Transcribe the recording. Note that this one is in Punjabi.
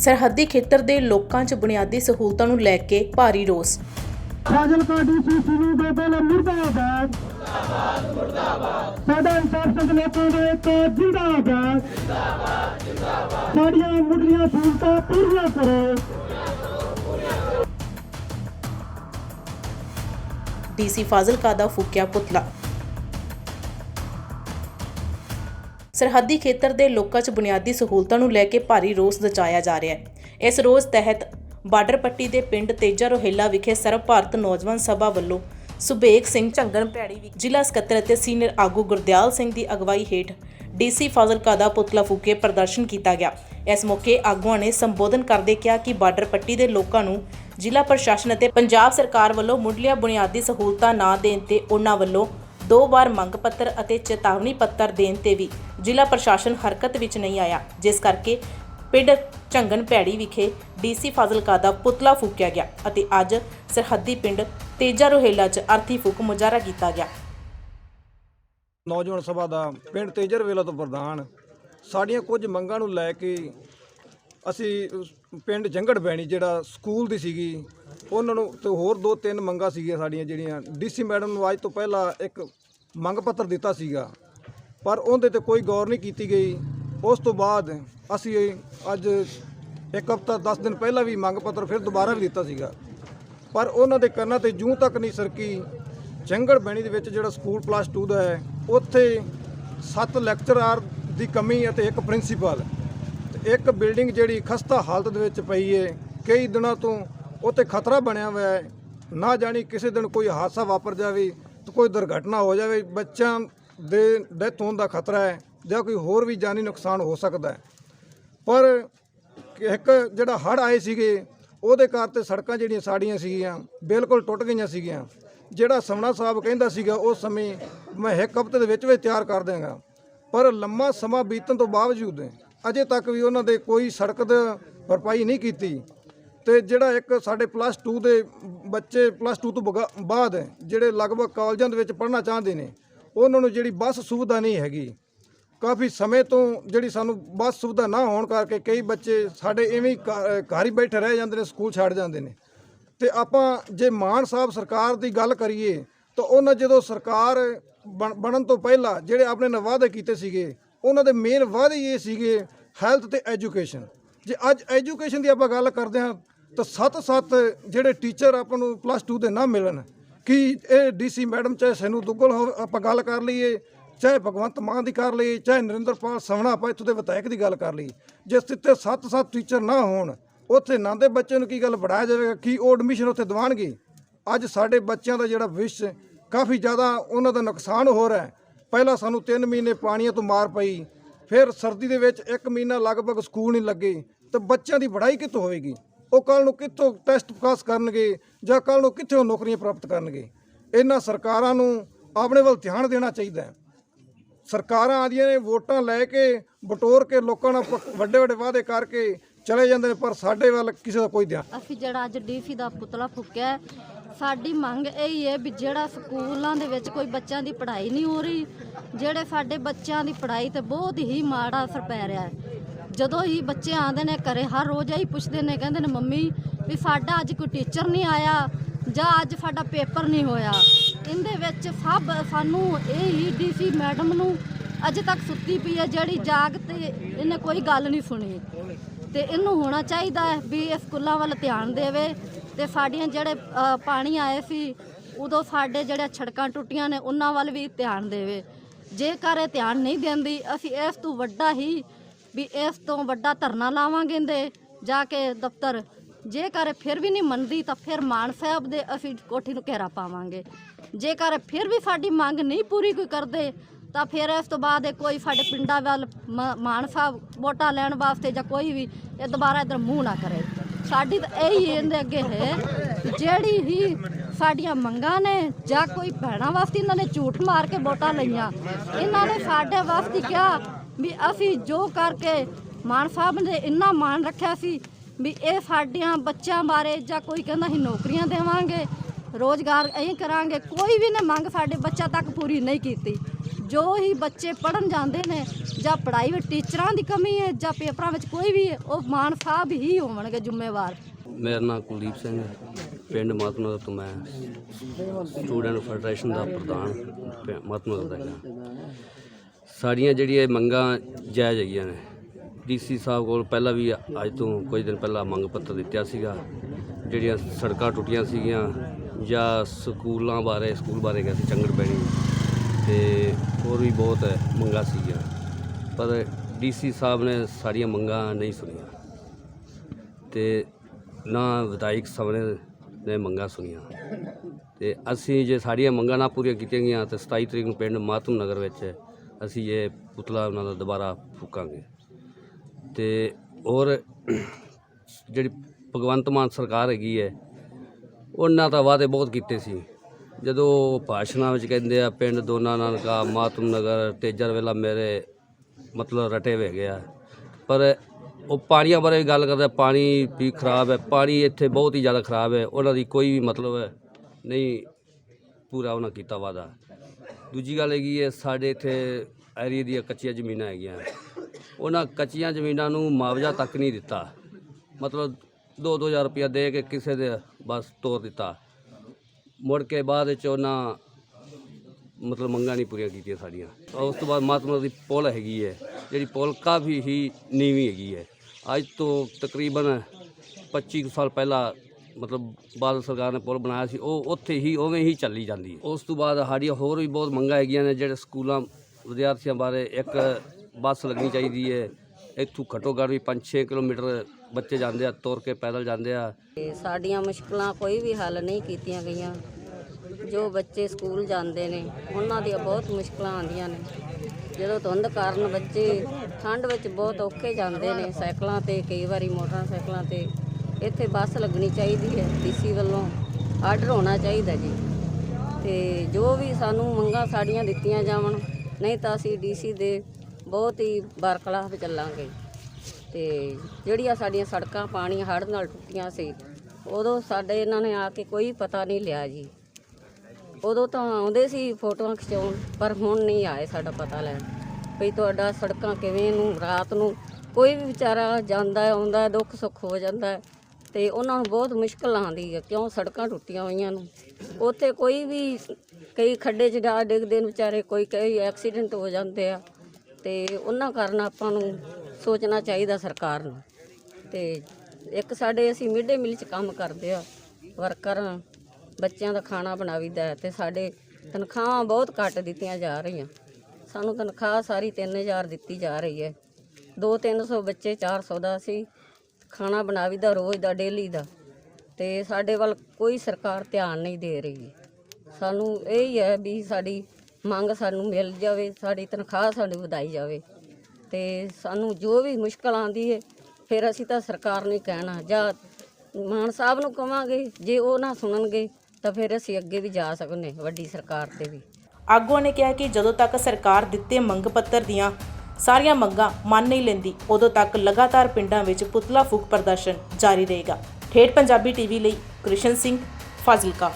ਸਰਹੱਦੀ ਖੇਤਰ ਦੇ ਲੋਕਾਂ 'ਚ ਬੁਨਿਆਦੀ ਸਹੂਲਤਾਂ ਨੂੰ ਲੈ ਕੇ ਭਾਰੀ ਰੋਸ। ਫਾਜ਼ਿਲਕਾ ਡੀਸੀਸੀ ਨੂੰ ਦੇ ਪਹਿਲੇ ਮੁਰਦਾਬਾਦ। ਸਾਡਾ ਇਨਸਾਫ ਸੰਘ ਲੋਕਾਂ ਦਾ ਇੱਕ ਜਿੰਦਾਬਾਦ। ਸਾਡੀਆਂ ਮੁੱਢਲੀਆਂ ਸਹੂਲਤਾਂ ਪੂਰੀਆਂ ਕਰੋ। ਡੀਸੀ ਫਾਜ਼ਿਲਕਾ ਦਾ ਫੂਕਿਆ ਪੁਤਲਾ। ਸਰਹੱਦੀ ਖੇਤਰ ਦੇ ਲੋਕਾਂ 'ਚ ਬੁਨਿਆਦੀ ਸਹੂਲਤਾਂ ਨੂੰ ਲੈ ਕੇ ਭਾਰੀ ਰੋਸ ਦਚਾਇਆ ਜਾ ਰਿਹਾ ਹੈ। ਇਸ ਰੋਸ ਤਹਿਤ ਬਾਰਡਰ ਪੱਟੀ ਦੇ ਪਿੰਡ ਤੇਜਾ ਰੋਹਿਲਾ ਵਿਖੇ ਸਰਬ ਭਾਰਤ ਨੌਜਵਾਨ ਸਭਾ ਵੱਲੋਂ ਸੁਬੇਗ ਸਿੰਘ ਝੰਗਣ ਭੈੜੀ ਜ਼ਿਲ੍ਹਾ ਸਕੱਤਰ ਅਤੇ ਸੀਨੀਅਰ ਆਗੂ ਗੁਰਦਿਆਲ ਸਿੰਘ ਦੀ ਅਗਵਾਈ ਹੇਠ ਡੀਸੀ ਫਾਜ਼ਿਲਕਾ ਦਾ ਪੁਤਲਾ ਫੂਕੇ ਪ੍ਰਦਰਸ਼ਨ ਕੀਤਾ ਗਿਆ। ਇਸ ਮੌਕੇ ਆਗੂਆਂ ਨੇ ਸੰਬੋਧਨ ਕਰਦੇ ਕਿਹਾ ਕਿ ਬਾਰਡਰ ਪੱਟੀ ਦੇ ਲੋਕਾਂ ਨੂੰ ਜ਼ਿਲ੍ਹਾ ਪ੍ਰਸ਼ਾਸਨ ਅਤੇ ਪੰਜਾਬ ਸਰਕਾਰ ਵੱਲੋਂ ਮੁੱਢਲੀਆਂ ਬੁਨਿਆਦੀ ਸਹੂਲਤਾਂ ਨਾ ਦੇਣ ਤੇ ਉਹਨਾਂ ਵੱਲੋਂ ਦੋ ਵਾਰ ਮੰਗ ਪੱਤਰ ਅਤੇ ਚੇਤਾਵਨੀ ਪੱਤਰ ਦੇਣ ਤੇ ਵੀ ਜ਼ਿਲ੍ਹਾ ਪ੍ਰਸ਼ਾਸਨ ਹਰਕਤ ਵਿੱਚ ਨਹੀਂ ਆਇਆ, ਜਿਸ ਕਰਕੇ ਪਿੰਡ ਝੰਗਨ ਭੈੜੀ ਵਿਖੇ ਡੀਸੀ ਫਾਜ਼ਿਲਕਾ ਦਾ ਪੁਤਲਾ ਫੂਕਿਆ ਗਿਆ ਅਤੇ ਅੱਜ ਸਰਹੱਦੀ ਪਿੰਡ ਤੇਜਾ ਰੋਹੇਲਾ 'ਚ ਅਰਥੀ ਫੂਕ ਮੁਜ਼ਾਹਰਾ ਕੀਤਾ ਗਿਆ। ਨੌਜਵਾਨ ਸਭਾ ਦਾ ਪਿੰਡ ਤੇਜਰ ਵੇਲਾ ਤੋਂ ਪ੍ਰਧਾਨ, ਸਾਡੀਆਂ ਕੁਝ ਮੰਗਾਂ ਨੂੰ ਲੈ ਕੇ ਅਸੀਂ ਪਿੰਡ ਜੰਗੜ ਬੈਣੀ, ਜਿਹੜਾ ਸਕੂਲ ਦੀ ਸੀਗੀ ਉਹਨਾਂ ਨੂੰ ਤੇ ਹੋਰ ਦੋ ਤਿੰਨ ਮੰਗਾਂ ਸੀਗੀਆਂ ਸਾਡੀਆਂ ਜਿਹੜੀਆਂ। ਡੀਸੀ ਮੈਡਮ ਨੂੰ ਅੱਜ ਤੋਂ ਪਹਿਲਾਂ ਇੱਕ ਮੰਗ ਪੱਤਰ ਦਿੱਤਾ ਸੀਗਾ। ਪਰ ਉਹਦੇ ਤੇ ਕੋਈ ਗੌਰ ਨਹੀਂ ਕੀਤੀ ਗਈ। ਉਸ ਤੋਂ ਬਾਅਦ ਅਸੀਂ ਅੱਜ ਇੱਕ ਹਫ਼ਤਾ 10 ਦਿਨ ਪਹਿਲਾਂ ਵੀ ਮੰਗ ਪੱਤਰ ਫਿਰ ਦੁਬਾਰਾ ਵੀ ਦਿੱਤਾ ਸੀਗਾ। ਪਰ ਉਹਨਾਂ ਦੇ ਕੰਨਾਂ ਤੇ ਜੂੰ ਤੱਕ ਨਹੀਂ ਸਰਕੀ। ਜੰਗੜ ਬੈਣੀ ਦੇ ਵਿੱਚ ਜਿਹੜਾ ਸਕੂਲ ਪਲੱਸ 2 ਦਾ ਹੈ, ਉੱਥੇ 7 ਲੈਕਚਰਾਰ ਦੀ ਕਮੀ ਅਤੇ ਇੱਕ ਪ੍ਰਿੰਸੀਪਲ। ਤੇ ਇੱਕ ਬਿਲਡਿੰਗ ਜਿਹੜੀ ਖਸਤਾ ਹਾਲਤ ਦੇ ਵਿੱਚ ਪਈ ਹੈ ਕਈ ਦਿਨਾਂ ਤੋਂ ਉੱਥੇ ਖਤਰਾ ਬਣਿਆ ਹੋਇਆ ਹੈ। ਨਾ ਜਾਣੀ ਕਿਸੇ ਦਿਨ ਕੋਈ ਹਾਦਸਾ ਵਾਪਰ ਜਾਵੇ, ਤੇ ਕੋਈ ਦੁਰਘਟਨਾ ਹੋ ਜਾਵੇ, ਬੱਚਿਆਂ ਦੇ ਡੈਥ ਹੋਣ ਦਾ ਖਤਰਾ ਹੈ ਜਾਂ ਕੋਈ ਹੋਰ ਵੀ ਜਾਨੀ ਨੁਕਸਾਨ ਹੋ ਸਕਦਾ ਹੈ। ਪਰ ਇੱਕ ਜਿਹੜਾ ਹੜ ਆਏ ਸੀਗੇ, ਉਹਦੇ ਕਾਰਨ ਤੇ ਸੜਕਾਂ ਜਿਹੜੀਆਂ ਸਾੜੀਆਂ ਸੀਗੀਆਂ, ਬਿਲਕੁਲ ਟੁੱਟ ਗਈਆਂ ਸੀਗੀਆਂ। ਜਿਹੜਾ ਸਮਣਾ ਸਾਹਿਬ ਕਹਿੰਦਾ ਸੀਗਾ, ਉਸ ਸਮੇਂ ਮੈਂ ਇੱਕ ਹਫ਼ਤੇ ਦੇ ਵਿੱਚ ਵਿੱਚ ਤਿਆਰ ਕਰ ਦਿਆਂਗਾ। ਪਰ ਲੰਮਾ ਸਮਾਂ ਬੀਤਣ ਤੋਂ ਬਾਵਜੂਦ ਅਜੇ ਤੱਕ ਵੀ ਉਹਨਾਂ ਦੇ ਕੋਈ ਸੜਕ ਦਾ ਭਰਪਾਈ ਨਹੀਂ ਕੀਤੀ। ਤੇ ਜਿਹੜਾ ਇੱਕ ਸਾਡੇ ਪਲੱਸ 2 ਦੇ ਬੱਚੇ ਪਲੱਸ 2 ਤੋਂ ਬਗਾ- ਬਾਅਦ ਜਿਹੜੇ ਲਗਭਗ ਕਾਲਜਾਂ ਦੇ ਵਿੱਚ ਪੜ੍ਹਨਾ ਚਾਹੁੰਦੇ ਨੇ, ਉਹਨਾਂ ਨੂੰ ਜਿਹੜੀ ਬੱਸ ਸੁਵਿਧਾ ਨਹੀਂ ਹੈਗੀ। ਕਾਫੀ ਸਮੇਂ ਤੋਂ ਜਿਹੜੀ ਸਾਨੂੰ ਬੱਸ ਸੁਵਿਧਾ ਨਾ ਹੋਣ ਕਰਕੇ ਕਈ ਬੱਚੇ ਸਾਡੇ ਇਵੇਂ ਹੀ ਘਰ ਘਰ ਹੀ ਬੈਠੇ ਰਹਿ ਜਾਂਦੇ ਨੇ, ਸਕੂਲ ਛੱਡ ਜਾਂਦੇ ਨੇ। ਤੇ ਆਪਾਂ ਜੇ ਮਾਨ ਸਾਹਿਬ ਸਰਕਾਰ ਦੀ ਗੱਲ ਕਰੀਏ, ਤਾਂ ਉਹਨਾਂ ਜਦੋਂ ਸਰਕਾਰ ਬਣ- ਬਣਨ ਤੋਂ ਪਹਿਲਾਂ ਜਿਹੜੇ ਆਪਣੇ ਨਾਲ ਵਾਅਦੇ ਕੀਤੇ ਸੀਗੇ, ਉਹਨਾਂ ਦੇ ਮੇਨ ਵਾਅਦੇ ਹੀ ਇਹ ਸੀਗੇ ਹੈਲਥ ਤੇ ਐਜੂਕੇਸ਼ਨ ਜੇ ਅੱਜ ਐਜੂਕੇਸ਼ਨ ਦੀ ਆਪਾਂ ਗੱਲ ਕਰਦੇ ਹਾਂ ਤਾਂ 7-7 ਜਿਹੜੇ ਟੀਚਰ ਆਪਾਂ ਨੂੰ ਪਲੱਸ 2 ਦੇ ਨਾ ਮਿਲਣ, ਕਿ ਇਹ ਡੀਸੀ ਮੈਡਮ ਚਾਹੇ ਸੈਨੂ ਦੁੱਗਲ ਹੋ ਆਪਾਂ ਗੱਲ ਕਰ ਲਈਏ, ਚਾਹੇ ਭਗਵੰਤ ਮਾਨ ਦੀ ਕਰ ਲਈਏ, ਚਾਹੇ ਨਰਿੰਦਰਪਾਲ ਸਵਣਾ, ਆਪਾਂ ਇੱਥੋਂ ਦੇ ਵਿਧਾਇਕ ਦੀ ਗੱਲ ਕਰ ਲਈਏ। ਜੇ ਜਿੱਥੇ ਸੱਤ ਸੱਤ ਟੀਚਰ ਨਾ ਹੋਣ, ਉੱਥੇ ਨਾ ਦੇ ਬੱਚੇ ਨੂੰ ਕੀ ਗੱਲ ਪੜਾਇਆ ਜਾਵੇਗਾ, ਕੀ ਉਹ ਐਡਮਿਸ਼ਨ ਉੱਥੇ ਦਿਵਾਣਗੇ ਅੱਜ ਸਾਡੇ ਬੱਚਿਆਂ ਦਾ ਜਿਹੜਾ ਵਿਸ਼ ਕਾਫੀ ਜ਼ਿਆਦਾ ਉਹਨਾਂ ਦਾ ਨੁਕਸਾਨ ਹੋ ਰਿਹਾ ਹੈ। ਪਹਿਲਾਂ ਸਾਨੂੰ 3 ਮਹੀਨੇ ਪਾਣੀਆਂ ਤੋਂ ਮਾਰ ਪਈ, ਫਿਰ ਸਰਦੀ ਦੇ ਵਿੱਚ 1 ਮਹੀਨਾ ਲਗਭਗ ਸਕੂਲ ਨਹੀਂ ਲੱਗੇ, ਤਾਂ ਬੱਚਿਆਂ ਦੀ ਪੜ੍ਹਾਈ ਕਿੱਥੋਂ ਹੋਵੇਗੀ? ਉਹ ਕੱਲ ਨੂੰ ਕਿੱਥੋਂ ਟੈਸਟ ਪਾਸ ਕਰਨਗੇ ਜਾਂ ਕੱਲ ਨੂੰ ਕਿੱਥੋਂ ਨੌਕਰੀਆਂ ਪ੍ਰਾਪਤ ਕਰਨਗੇ? ਇਹਨਾਂ ਸਰਕਾਰਾਂ ਨੂੰ ਆਪਣੇ ਵੱਲ ਧਿਆਨ ਦੇਣਾ ਚਾਹੀਦਾ ਹੈ। ਸਰਕਾਰਾਂ ਆਦੀਆਂ ਨੇ, ਵੋਟਾਂ ਲੈ ਕੇ, ਬਟੋਰ ਕੇ ਲੋਕਾਂ ਨਾਲ ਵੱਡੇ ਵੱਡੇ ਵਾਅਦੇ ਕਰਕੇ ਚਲੇ ਜਾਂਦੇ ਨੇ, ਪਰ ਸਾਡੇ ਵੱਲ ਕਿਸੇ ਦਾ ਕੋਈ ਧਿਆਨ ਅਸੀਂ ਜਿਹੜਾ ਅੱਜ ਡੀਸੀ ਦਾ ਪੁਤਲਾ ਫੁੱਕਿਆ ਸਾਡੀ ਮੰਗ ਇਹ ਹੀ ਹੈ ਵੀ ਜਿਹੜਾ ਸਕੂਲਾਂ ਦੇ ਵਿੱਚ ਕੋਈ ਬੱਚਿਆਂ ਦੀ ਪੜ੍ਹਾਈ ਨਹੀਂ ਹੋ ਰਹੀ, ਜਿਹੜੇ ਸਾਡੇ ਬੱਚਿਆਂ ਦੀ ਪੜ੍ਹਾਈ ਤੇ ਬਹੁਤ ਹੀ ਮਾੜਾ ਅਸਰ ਪੈ ਰਿਹਾ ਹੈ। ਜਦੋਂ ਹੀ ਬੱਚੇ ਆਉਂਦੇ ਨੇ ਘਰੇ, ਹਰ ਰੋਜ਼ ਹੀ ਪੁੱਛਦੇ ਨੇ, ਕਹਿੰਦੇ ਨੇ, ਮੰਮੀ, ਵੀ ਸਾਡਾ ਅੱਜ ਕੋਈ ਟੀਚਰ ਨਹੀਂ ਆਇਆ ਜਾਂ ਅੱਜ ਸਾਡਾ ਪੇਪਰ ਨਹੀਂ ਹੋਇਆ। ਇਹਦੇ ਵਿੱਚ ਸਭ ਸਾਨੂੰ ਇਹ ਹੀ ਡੀਸੀ ਮੈਡਮ ਨੂੰ ਅਜੇ ਤੱਕ ਸੁੱਤੀ ਪਈ ਹੈ, ਜਿਹੜੀ ਜਾਗ ਤੇ ਇਹਨੇ ਕੋਈ ਗੱਲ ਨਹੀਂ ਸੁਣੀ। ਤੇ ਇਹਨੂੰ ਹੋਣਾ ਚਾਹੀਦਾ ਹੈ ਵੀ ਇਹ ਸਕੂਲਾਂ ਵੱਲ ਧਿਆਨ ਦੇਵੇ ਤੇ ਸਾਡੀਆਂ ਜਿਹੜੇ ਪਾਣੀ ਆਏ ਸੀ, ਉਦੋਂ ਸਾਡੇ ਜਿਹੜੇ ਸੜਕਾਂ ਟੁੱਟੀਆਂ ਨੇ, ਉਹਨਾਂ ਵੱਲ ਵੀ ਧਿਆਨ ਦੇਵੇ। ਜੇਕਰ ਇਹ ਧਿਆਨ ਨਹੀਂ ਦਿੰਦੀ, ਅਸੀਂ ਇਸ ਤੋਂ ਵੱਡਾ ਹੀ ਵੀ ਇਸ ਤੋਂ ਵੱਡਾ ਧਰਨਾ ਲਾਵਾਂਗੇ ਦੇ ਜਾ ਕੇ ਦਫ਼ਤਰ। ਜੇਕਰ ਫਿਰ ਵੀ ਨਹੀਂ ਮੰਨਦੀ ਤਾਂ ਫਿਰ ਮਾਨ ਸਾਹਿਬ ਦੇ ਅਸੀਂ ਕੋਠੀ ਨੂੰ ਘੇਰਾ ਪਾਵਾਂਗੇ। ਜੇਕਰ ਫਿਰ ਵੀ ਸਾਡੀ ਮੰਗ ਨਹੀਂ ਪੂਰੀ ਕੋਈ ਕਰਦੇ, ਤਾਂ ਫਿਰ ਇਸ ਤੋਂ ਬਾਅਦ ਇਹ ਕੋਈ ਸਾਡੇ ਪਿੰਡਾਂ ਵੱਲ ਮ- ਮਾਨ ਸਾਹਿਬ ਵੋਟਾਂ ਲੈਣ ਵਾਸਤੇ ਜਾਂ ਕੋਈ ਵੀ, ਇਹ ਦੁਬਾਰਾ ਇਧਰ ਮੂੰਹ ਨਾ ਕਰੇ। ਸਾਡੀ ਤਾਂ ਇਹੀ ਇਹਦੇ ਅੱਗੇ ਹੈ ਜਿਹੜੀ ਹੀ ਸਾਡੀਆਂ ਮੰਗਾਂ ਨੇ ਜਾਂ ਕੋਈ ਭੈਣਾਂ ਵਾਸਤੇ ਇਹਨਾਂ ਨੇ ਝੂਠ ਮਾਰ ਕੇ ਵੋਟਾਂ ਲਈਆਂ, ਇਹਨਾਂ ਨੇ ਸਾਡੇ ਵਾਸਤੇ ਕਿਹਾ ਵੀ ਅਸੀਂ ਜੋ ਕਰਕੇ ਮਾਨ ਸਾਹਿਬ ਨੇ ਇੰਨਾ ਮਾਣ ਰੱਖਿਆ ਸੀ ਵੀ ਇਹ ਸਾਡੀਆਂ ਬੱਚਿਆਂ ਬਾਰੇ ਜਾਂ ਕੋਈ ਕਹਿੰਦਾ ਅਸੀਂ ਨੌਕਰੀਆਂ ਦੇਵਾਂਗੇ ਰੋਜ਼ਗਾਰ ਐਂ ਕਰਾਂਗੇ ਕੋਈ ਵੀ ਨੇ ਮੰਗ ਸਾਡੇ ਬੱਚਾ ਤੱਕ ਪੂਰੀ ਨਹੀਂ ਕੀਤੀ। ਜੋ ਹੀ ਬੱਚੇ ਪੜਨ ਜਾਂਦੇ ਨੇ ਜਾਂ ਪੜ੍ਹਾਈ ਵਿੱਚ ਟੀਚਰਾਂ ਦੀ ਕਮੀ ਹੈ ਜਾਂ ਪੇਪਰਾਂ ਵਿੱਚ ਕੋਈ ਵੀ ਹੈ, ਉਹ ਮਾਨ ਸਾਹਿਬ ਹੀ ਹੋਣਗੇ ਜ਼ਿੰਮੇਵਾਰ। ਮੇਰਾ ਨਾਮ ਕੁਲਦੀਪ ਸਿੰਘ ਹੈ। ਪਿੰਡ ਮਾਤਮਾ ਤੋਂ ਮੈਂ ਸਟੂਡੈਂਟ ਫੈਡਰੇਸ਼ਨ ਦਾ ਪ੍ਰਧਾਨ ਪ- ਦਾ ਹੈਗਾ। ਸਾਡੀਆਂ ਜਿਹੜੀਆਂ ਇਹ ਮੰਗਾਂ ਜਾਇਜ਼ ਹੈਗੀਆਂ ਨੇ। ਡੀਸੀ ਸਾਹਿਬ ਕੋਲ ਪਹਿਲਾਂ ਵੀ ਅੱਜ ਤੋਂ ਕੁਝ ਦਿਨ ਪਹਿਲਾਂ ਮੰਗ ਪੱਤਰ ਦਿੱਤਾ ਸੀਗਾ, ਜਿਹੜੀਆਂ ਸੜਕਾਂ ਟੁੱਟੀਆਂ ਸੀਗੀਆਂ ਜਾਂ ਸਕੂਲਾਂ ਬਾਰੇ, ਸਕੂਲ ਬਾਰੇ ਕਹਿੰਦੇ ਚੰਗੜ ਪੈਣੀ। ਤੇ ਹੋਰ ਵੀ ਬਹੁਤ ਮੰਗਾਂ ਸੀਗੀਆਂ। ਪਰ ਡੀਸੀ ਸਾਹਿਬ ਨੇ ਸਾਡੀਆਂ ਮੰਗਾਂ ਨਹੀਂ ਸੁਣੀਆਂ। ਤੇ ਨਾ ਵਿਧਾਇਕ ਸਭਨੇ ਨੇ ਮੰਗਾਂ ਸੁਣੀਆਂ। ਤੇ ਅਸੀਂ ਜੇ ਸਾਡੀਆਂ ਮੰਗਾਂ ਨਾ ਪੂਰੀਆਂ ਕੀਤੀਆਂ ਗਈਆਂ ਤੇ 27 ਤਰੀਕ ਨੂੰ ਪਿੰਡ ਮਾਤਮ ਨਗਰ ਵਿੱਚ ਅਸੀਂ ਇਹ ਪੁਤਲਾ ਉਹਨਾਂ ਦਾ ਦੁਬਾਰਾ ਫੂਕਾਂਗੇ। ਤੇ ਹੋਰ ਜਿਹੜੀ ਭਗਵੰਤ ਮਾਨ ਸਰਕਾਰ ਹੈਗੀ ਹੈ ਉਹਨਾਂ ਤਾਂ ਵਾਅਦੇ ਬਹੁਤ ਕੀਤੇ ਸੀ। ਜਦੋਂ ਭਾਸ਼ਣਾਂ ਵਿੱਚ ਕਹਿੰਦੇ ਆ, ਪਿੰਡ ਦੋਨਾ ਨਾਨਕਾ, ਮਾਤਮ ਨਗਰ, ਤੇਜਰ ਵੇਲਾ ਮੇਰੇ ਮਤਲਬ ਰਟੇ ਹੋਏ ਗਿਆ। ਪਰ ਉਹ ਪਾਣੀਆਂ ਬਾਰੇ ਵੀ ਗੱਲ ਕਰਦਾ ਪਾਣੀ ਵੀ ਖਰਾਬ ਹੈ, ਪਾਣੀ ਇੱਥੇ ਬਹੁਤ ਹੀ ਜ਼ਿਆਦਾ ਖਰਾਬ ਹੈ। ਉਹਨਾਂ ਦੀ ਕੋਈ ਵੀ ਮਤਲਬ ਨਹੀਂ, ਪੂਰਾ ਉਹਨਾਂ ਕੀਤਾ ਵਾਦਾ ਦੂਜੀ ਗੱਲ ਹੈਗੀ ਹੈ, ਸਾਡੇ ਇੱਥੇ ਏਰੀਏ ਦੀਆਂ ਕੱਚੀਆਂ ਜ਼ਮੀਨਾਂ ਹੈਗੀਆਂ। ਉਹਨਾਂ ਕੱਚੀਆਂ ਜ਼ਮੀਨਾਂ ਨੂੰ ਮੁਆਵਜ਼ਾ ਤੱਕ ਨਹੀਂ ਦਿੱਤਾ। ਮਤਲਬ 2-2000 ਰੁਪਇਆ ਦੇ ਕੇ ਕਿਸੇ ਦੇ ਬਸ ਤੋਰ ਦਿੱਤਾ। ਮੁੜ ਕੇ ਬਾਅਦ ਵਿੱਚ ਉਹਨਾਂ ਮਤਲਬ ਮੰਗਾਂ ਨਹੀਂ ਪੂਰੀਆਂ ਕੀਤੀਆਂ ਸਾਡੀਆਂ। ਉਸ ਤੋਂ ਬਾਅਦ ਮਹਾਤਮਾ ਦੀ ਪੁਲ ਹੈਗੀ ਹੈ, ਜਿਹੜੀ ਪੁਲ ਕਾਫੀ ਹੀ ਨੀਵੀਂ ਹੈਗੀ ਹੈ। ਅੱਜ ਤੋਂ ਤਕਰੀਬਨ 25 ਕੁ ਸਾਲ ਪਹਿਲਾਂ ਮਤਲਬ ਬਾਦਲ ਸਰਕਾਰ ਨੇ ਪੁਲ ਬਣਾਇਆ ਸੀ, ਉਹ ਉੱਥੇ ਹੀ, ਉਵੇਂ ਹੀ ਚੱਲੀ ਜਾਂਦੀ ਹੈ। ਉਸ ਤੋਂ ਬਾਅਦ ਸਾਡੀਆਂ ਹੋਰ ਵੀ ਬਹੁਤ ਮੰਗਾਂ ਹੈਗੀਆਂ ਨੇ, ਜਿਹੜੇ ਸਕੂਲਾਂ ਵਿਦਿਆਰਥੀਆਂ ਬਾਰੇ ਇੱਕ ਬੱਸ ਲੱਗਣੀ ਚਾਹੀਦੀ ਹੈ। ਇੱਥੋਂ ਘੱਟੋ ਘੱਟ ਵੀ 5-6 ਕਿਲੋਮੀਟਰ ਬੱਚੇ ਜਾਂਦੇ ਆ, ਤੁਰ ਕੇ ਪੈਦਲ ਜਾਂਦੇ ਆ। ਸਾਡੀਆਂ ਮੁਸ਼ਕਲਾਂ ਕੋਈ ਵੀ ਹੱਲ ਨਹੀਂ ਕੀਤੀਆਂ ਗਈਆਂ। ਜੋ ਬੱਚੇ ਸਕੂਲ ਜਾਂਦੇ ਨੇ, ਉਹਨਾਂ ਦੀਆਂ ਬਹੁਤ ਮੁਸ਼ਕਲਾਂ ਆਉਂਦੀਆਂ ਨੇ। ਜਦੋਂ ਧੁੰਦ ਕਾਰਨ ਬੱਚੇ ਠੰਡ ਵਿੱਚ ਬਹੁਤ ਔਖੇ ਜਾਂਦੇ ਨੇ, ਸਾਈਕਲਾਂ ਤੇ, ਕਈ ਵਾਰੀ ਮੋਟਰਸਾਈਕਲਾਂ ਤੇ। ਇੱਥੇ ਬੱਸ ਲੱਗਣੀ ਚਾਹੀਦੀ ਹੈ ਡੀਸੀ ਵੱਲੋਂ ਆਰਡਰ ਹੋਣਾ ਚਾਹੀਦਾ ਜੀ। ਤੇ ਜੋ ਵੀ ਸਾਨੂੰ ਮੰਗਾਂ ਸਾਡੀਆਂ ਦਿੱਤੀਆਂ ਜਾਵਣ, ਨਹੀਂ ਤਾਂ ਅਸੀਂ ਡੀਸੀ ਦੇ ਬਹੁਤ ਹੀ ਬਰਖਲਾਫ ਚੱਲਾਂਗੇ। ਤੇ ਜਿਹੜੀਆਂ ਸਾਡੀਆਂ ਸੜਕਾਂ ਪਾਣੀ ਹੜ੍ਹ ਨਾਲ ਟੁੱਟੀਆਂ ਸੀ, ਉਦੋਂ ਸਾਡੇ ਇਹਨਾਂ ਨੇ ਆ ਕੇ ਕੋਈ ਪਤਾ ਨਹੀਂ ਲਿਆ ਜੀ। ਉਦੋਂ ਤਾਂ ਆਉਂਦੇ ਸੀ ਫੋਟੋਆਂ ਖਿਚਾਉਣ, ਪਰ ਹੁਣ ਨਹੀਂ ਆਏ ਸਾਡਾ ਪਤਾ ਲੈਣ। ਵੀ ਤੁਹਾਡਾ ਸੜਕਾਂ ਕਿਵੇਂ ਨੂੰ, ਰਾਤ ਨੂੰ ਕੋਈ ਵੀ ਵਿਚਾਰਾ ਜਾਂਦਾ, ਆਉਂਦਾ ਦੁੱਖ ਸੁੱਖ ਹੋ ਜਾਂਦਾ ਤੇ ਉਹਨਾਂ ਨੂੰ ਬਹੁਤ ਮੁਸ਼ਕਲ ਆਉਂਦੀ ਹੈ ਕਿਉਂ ਸੜਕਾਂ ਟੁੱਟੀਆਂ ਹੋਈਆਂ ਨੂੰ। ਉੱਥੇ ਕੋਈ ਵੀ ਕਈ ਖੱਡੇ 'ਚ ਜਾ ਡਿੱਗਦੇ ਨੇ ਵਿਚਾਰੇ, ਕੋਈ ਕਈ ਐਕਸੀਡੈਂਟ ਹੋ ਜਾਂਦੇ ਆ। ਤੇ ਉਹਨਾਂ ਕਾਰਨ ਆਪਾਂ ਨੂੰ ਸੋਚਣਾ ਚਾਹੀਦਾ ਸਰਕਾਰ ਨੂੰ। ਤੇ ਇੱਕ ਸਾਡੇ ਅਸੀਂ ਮਿਡ ਡੇ ਮੀਲ 'ਚ ਕੰਮ ਕਰਦੇ ਆ, ਵਰਕਰ ਬੱਚਿਆਂ ਦਾ ਖਾਣਾ ਬਣਾਵੀਦਾ ਹੈ ਤੇ ਸਾਡੇ ਤਨਖਾਹਾਂ ਬਹੁਤ ਘੱਟ ਦਿੱਤੀਆਂ ਜਾ ਰਹੀਆਂ। ਸਾਨੂੰ ਤਨਖਾਹ ਸਾਰੀ 3000 ਦਿੱਤੀ ਜਾ ਰਹੀ ਹੈ। 2-300 ਬੱਚੇ 400 ਦਾ ਅਸੀਂ ਖਾਣਾ ਬਣਾ ਵੀ ਦਾ, ਰੋਜ਼ ਦਾ ਡੇਲੀ ਦਾ। ਤੇ ਸਾਡੇ ਵੱਲ ਕੋਈ ਸਰਕਾਰ ਧਿਆਨ ਨਹੀਂ ਦੇ ਰਹੀ। ਸਾਨੂੰ ਇਹ ਹੀ ਹੈ ਵੀ ਸਾਡੀ ਮੰਗ ਸਾਨੂੰ ਮਿਲ ਜਾਵੇ, ਸਾਡੀ ਤਨਖਾਹ ਸਾਨੂੰ ਵਧਾਈ ਜਾਵੇ। ਤੇ ਸਾਨੂੰ ਜੋ ਵੀ ਮੁਸ਼ਕਲ ਆਉਂਦੀ ਹੈ ਫਿਰ ਅਸੀਂ ਤਾਂ ਸਰਕਾਰ ਨੂੰ ਹੀ ਕਹਿਣਾ। ਜਾਂ ਮਾਨ ਸਾਹਿਬ ਨੂੰ ਕਵਾਂਗੇ, ਜੇ ਉਹ ਨਾ ਸੁਣਨਗੇ, ਤਾਂ ਫਿਰ ਅਸੀਂ ਅੱਗੇ ਵੀ ਜਾ ਸਕਦੇ ਵੱਡੀ ਸਰਕਾਰ ਤੇ ਵੀ। ਆਗੂਆਂ ਨੇ ਕਿਹਾ ਕਿ ਜਦੋਂ ਤੱਕ ਸਰਕਾਰ ਦਿੱਤੇ ਮੰਗ ਪੱਤਰ ਦੀਆਂ ਸਾਰੀਆਂ ਮੰਗਾਂ ਮੰਨ ਨਹੀਂ ਲੈਂਦੀ, ਉਦੋਂ ਤੱਕ ਲਗਾਤਾਰ ਪਿੰਡਾਂ ਵਿੱਚ ਪੁਤਲਾ ਫੂਕ ਪ੍ਰਦਰਸ਼ਨ ਜਾਰੀ ਰਹੇਗਾ। ਠੇਠ ਪੰਜਾਬੀ ਟੀਵੀ ਲਈ ਕ੍ਰਿਸ਼ਨ ਸਿੰਘ, ਫਾਜ਼ਿਲਕਾ।